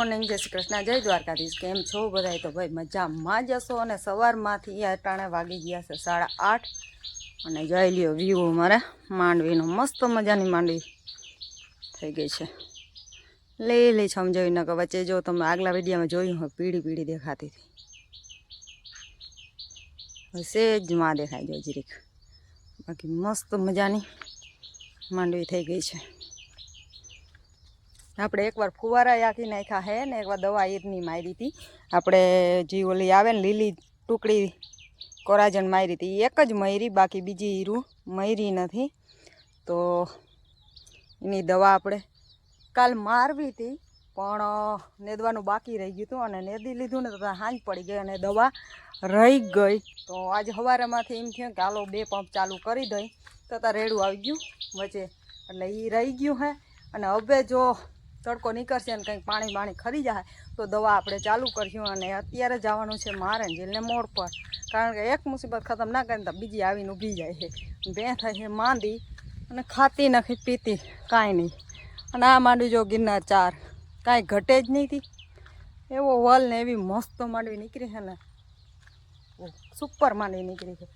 Morning જય શ્રી કૃષ્ણ, જય દ્વારકાધીશ, કેમ છો? બધાય તો ભાઈ મજામાં જ હશો અને સવારમાંથી અટાણે વાગી ગયા છે સાડા આઠ અને જોઈ લ્યો વ્યૂ અમારે માંડવીનો મસ્ત મજાની માંડવી થઈ ગઈ છે. લે લે સમજાવી ન કે વચ્ચે જો તમે આગલા વિડીયામાં જોયું હોય પીળી પીળી દેખાતી હતી. સેજમાં દેખાઈ જાય જીરીક. બાકી મસ્ત મજાની માંડવી થઈ ગઈ છે. આપણે એકવાર ફુવારા આખી નાખ્યા હે ને એકવાર દવા ઈરની મારી હતી. આપણે જે ઓલી આવે ને લીલી ટુકડી કોરાજન મારી હતી એક જ મયરી બાકી બીજી ઈરું મયરી નથી. તો એની દવા આપણે કાલ મારવી હતી, પણ નેદવાનું બાકી રહી ગયું હતું અને નેદી લીધું ને તો હાંજ પડી ગઈ અને દવા રહી ગઈ. તો આજે સવારેમાંથી એમ થયું કે હાલો બે પંપ ચાલુ કરી દઈ. તો રેડું આવી ગયું વચ્ચે. એટલે એ રહી ગયું હે. અને હવે જો તડકો નીકળશે અને કંઈક પાણી બાણી ખરી જાય, તો દવા આપણે ચાલુ કરશું અને અત્યારે જવાનું છે મારંજીલને મોડ પર. કારણ કે એક મુસીબત ખતમ ના કરીને તો બીજી આવીને ઊભી જાય છે. બે થાય છે માંદી અને ખાતી નથી, પીતી કાંઈ નહીં. અને આ માંડવી જો ગિરનાર ચાર, કાંઈ ઘટે જ નહીં એવો વલ ને એવી મસ્ત માંડવી નીકળી છે ને. સુપર માંડવી નીકળી છે.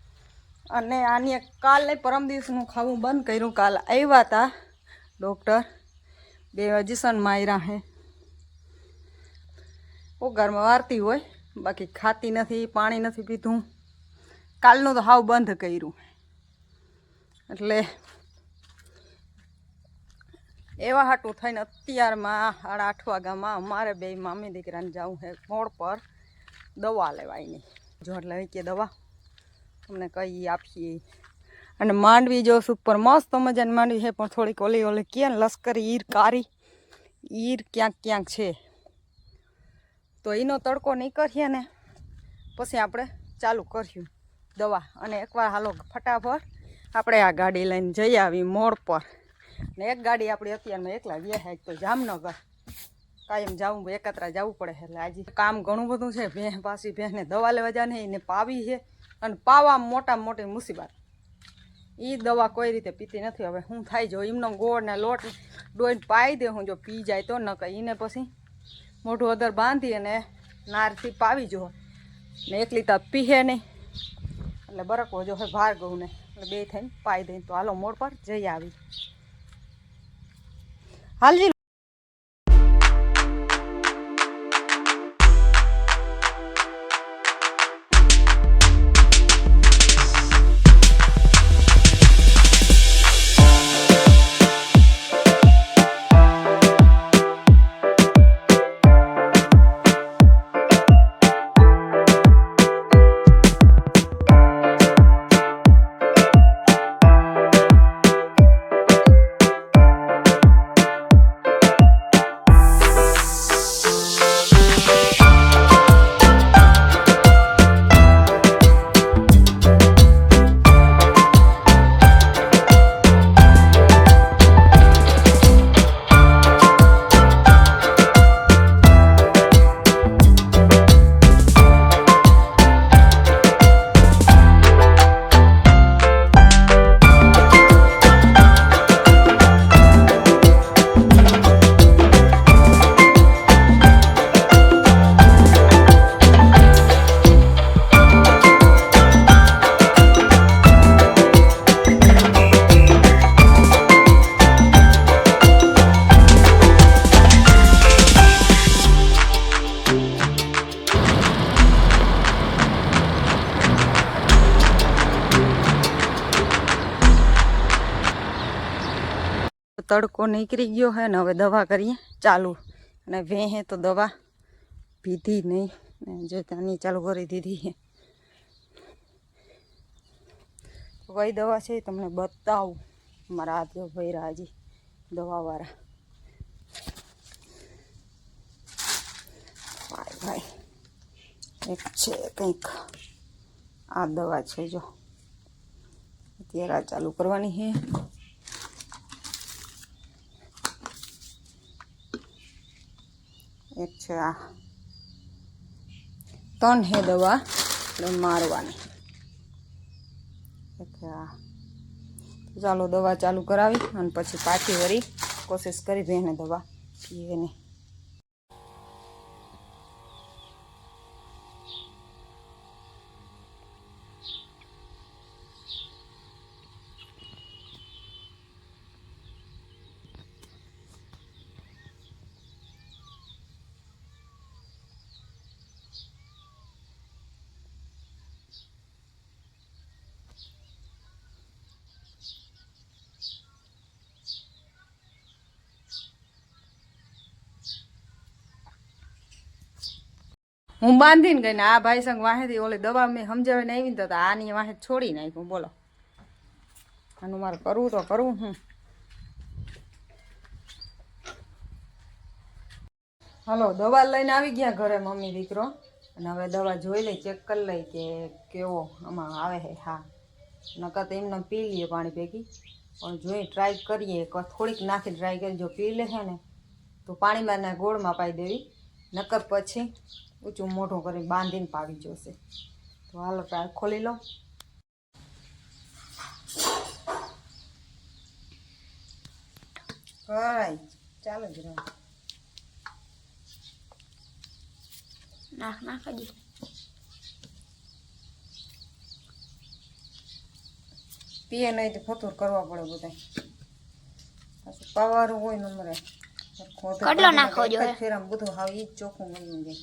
અને આની કાલ નહીં, પરમ દિવસનું ખાવું બંધ કર્યું કાલ. આવ્યા હતા ડૉક્ટર બે ઇન્જેક્શન માયરા હે. ઉગારમાં વારતી હોય, બાકી ખાતી નથી, પાણી નથી પીધું. કાલનું તો હાવ બંધ કર્યું. એટલે એવા હાટું થઈને અત્યારમાં સાડા આઠ વાગ્યામાં અમારે બે મામી દીકરાને જવું છે મોડ પર દવા લેવાયની. જો એટલે કે દવા. તમને કઈ આપીએ. અને માંડવી જો સુપર મસ્ત મજાની માંડવી છે, પણ થોડીક ઓલી ઓલી કે ને લશ્કરી ઈર કારી. ઈર ક્યાંક ક્યાંક છે. તો એનો તડકો નહીં કરીએ ને, પછી આપણે ચાલુ કર્યું દવા. અને એકવાર હાલો ફટાફટ આપણે આ ગાડી લઈને જઈ આવી મોડ પર. ને એક ગાડી આપણી અત્યારમાં એકલા ગયા તો જામનગર. કાયમ જવું એકત્ર જવું પડે એટલે આજે કામ ઘણું બધું છે. ભેં પાછી ભેંને દવા લેવા જાય એને પાવી છે. અને પાવા મોટામાં મોટી મુસીબત. એ દવા કોઈ રીતે પીતી નથી. હવે હું થાય જો એમનો ગોળ ને લોટ ડોઈને પાઈ દે, હું જો પી જાય તો ન કહી એને પછી મોઢું અદર બાંધી અને નારથી પાવી જો. ને એકલી તો પીહે નહીં. એટલે બરકવો જો હવે ભાર ને. એટલે બે થઈને પાઈ દઈ તો હાલો મોડ પર જઈ આવી. હાલજી તડકો નીકળી ગયો હે ને હવે દવા કરીએ, ચાલુ. અને વેહે તો દવા પીધી નહીં. ને જો ત્યાંની ચાલુ કરી દીધી છે કઈ દવા છે તમને બતાવું. મારા હાથ જો ભૈરા હજી દવાવાળા. ભાઈ ભાઈ, એક છે કંઈક. આ દવા છે જો. અત્યારે ચાલુ કરવાની છે એક છે આ ત્રણ હે દવા એટલે મારવાની. આ ચાલો દવા ચાલુ કરાવી અને પછી પાછી વળી કોશિશ કરી બેને દવા પીએ હું બાંધીને ગઈ ને આ ભાઈ સંગ વાહેથી ઓલી દવા મેં સમજાવીને આવીને તો આની વાહે છોડી નાખ્યું, બોલો. આનું મારે કરવું તો કરવું હું હલો, દવા લઈને આવી ગયા ઘરે મમ્મી, દીકરો. અને હવે દવા જોઈ લઈ, ચેક કરી લઈ કે કેવો આમાં આવે છે, હા. નકર તો એમને પી લઈએ પાણી ભેગી. પણ જોઈ ટ્રાય કરીએ. થોડીક નાખી ટ્રાય કરી, જો પી લે છે ને, તો પાણીમાં ગોળમાં પાઈ દેવી. નકર પછી ઊંચું મોઢું કરીને બાંધીને પાવી જોશે. તો હાલો ટ્રાય ખોલી લો. કરાય. ચાલો જ રહો. નાખ નાખ પીએ નહીં તો ફતુર કરવા પડે બધા પાછું હોય નમરે કેટલો નાખો જોઈએ? ફેરામ બધું હાવ એ જ ચોખ્ખું બની જાય.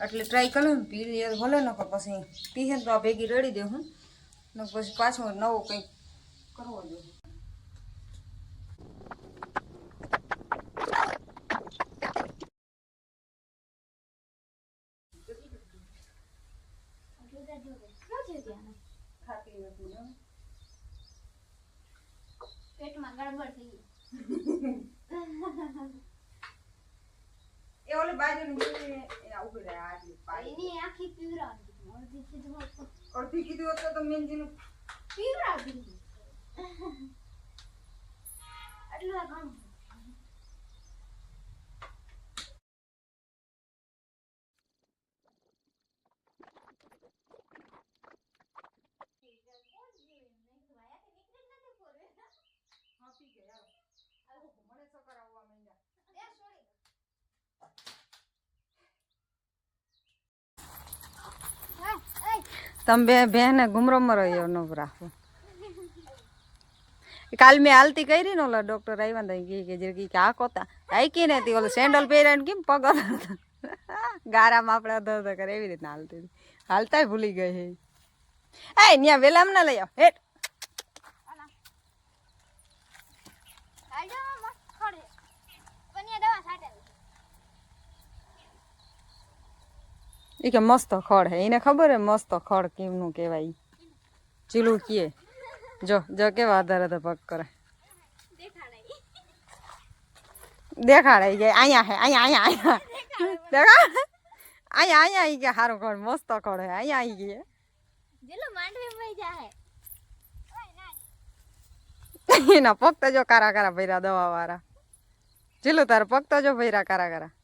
એટલે ટ્રાય કર્યું ને પી લઈએ તો ભલે ન પછી પીએ તો આ ભેગી રેડી દે હું ને પછી પાછો નવો કંઈક કરવો જોઈએ ખાતી નથી ને. પેટમાં ગડબડ થઈ ગઈ એ ઓલી બાજુની મૂકીને એ આવું કરે આ આટલી પાડી. એની આખી પીવરાવી દીધી અડધી કીધું હોત તો અડધી કીધું હોત તો તો મેનજીનું પીવરાવી દીધી એટલું આ ઘણું તમે બે બેને ઘુમરો મરો ન રાખો કાલ મેં હાલતી કરી ને ઓલા ડોક્ટર આવ્યા ને તો કે જરી કે આ કોતા. આઈ કે ને હતી ઓલો સેન્ડલ પહેર્યા ને કેમ પગ ગારામાં આપણે અધો અધો કરે એવી રીતના હાલતી હતી. હાલતાય ભૂલી ગઈ હે. એ ન્યા વેલામ ના લઈ આવ. હેટ આજો મસ્ત ખડે પનિયા દવા છાટેલી એ કે મસ્ત ખડ હે એને ખબર હે મસ્ત ખડ કેમનું કહેવાય ચીલું કીએ જો જો કેવા આધાર આધાર પગ કરે દેખાડે દેખાડાઈ જાય અહીંયા હે અહીંયા અહીંયા અહીંયા દેખાડ અહીંયા અહીંયા આવી ગયા સારું ખડ મસ્ત ખડ હે અહીંયા આવી ગયા જેલો માંડવી મઈ જાહે ઓય ના એના પગ તો જો કારા કારા ભર્યા દવા વાળા ચીલું તારા પગ તો જો ભર્યા કારા કારા એ તો હાલે